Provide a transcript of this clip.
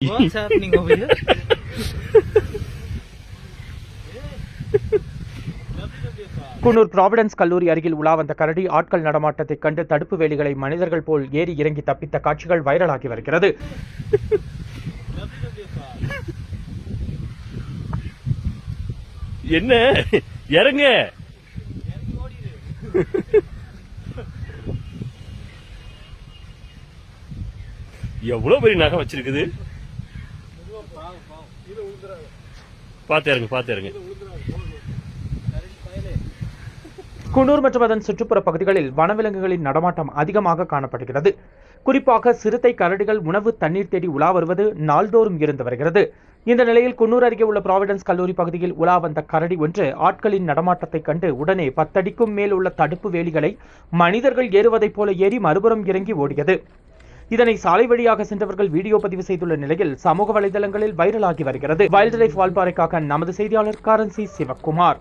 What's happening over here? Coonoor Providence கல்லூரி அருகில் உலா வந்த கரடி ஆட்கள் நடமாட்டத்தைக் கண்டு தடுப்பு வேலிகளை மனிதர்கள் போல் ஏறி இறங்கி தப்பித்த காட்சிகள் வைரலாகி வருகிறது. என்ன? இறங்க. எவ்வளவு பெரிய நகை வச்சிருக்குது? இறங்க இறங்க. குன்னூர் மற்றும் அதன் சுற்றுப்புற பகுதிகளில் வனவிலங்குகளின் நடமாட்டம் அதிகமாக காணப்படுகிறது. குறிப்பாக சிறுத்தை கரடிகள் உணவு தண்ணீர் தேடி உலா வருவது நாள்தோறும் இருந்து வருகிறது. இந்த நிலையில் குன்னூர் அருகே உள்ள ப்ராவிடன்ஸ் கல்லூரி பகுதியில் உலா வந்த கரடி ஒன்று ஆட்களின் நடமாட்டத்தைக் கண்டு உடனே பத்தடிக்கும் மேல் உள்ள தடுப்பு வேலிகளை மனிதர்கள் ஏறுவதைப் போல ஏறி மறுபுறம் இறங்கி ஓடியது. இதனை சாலை வழியாக சென்றவர்கள் வீடியோ பதிவு செய்துள்ள நிலையில் சமூக வலைதளங்களில் வைரலாகி வருகிறது. வைல்ட் லைஃப் வால்பாறைக்காக நமது செய்தியாளர் காரன்சி சிவக்குமார்.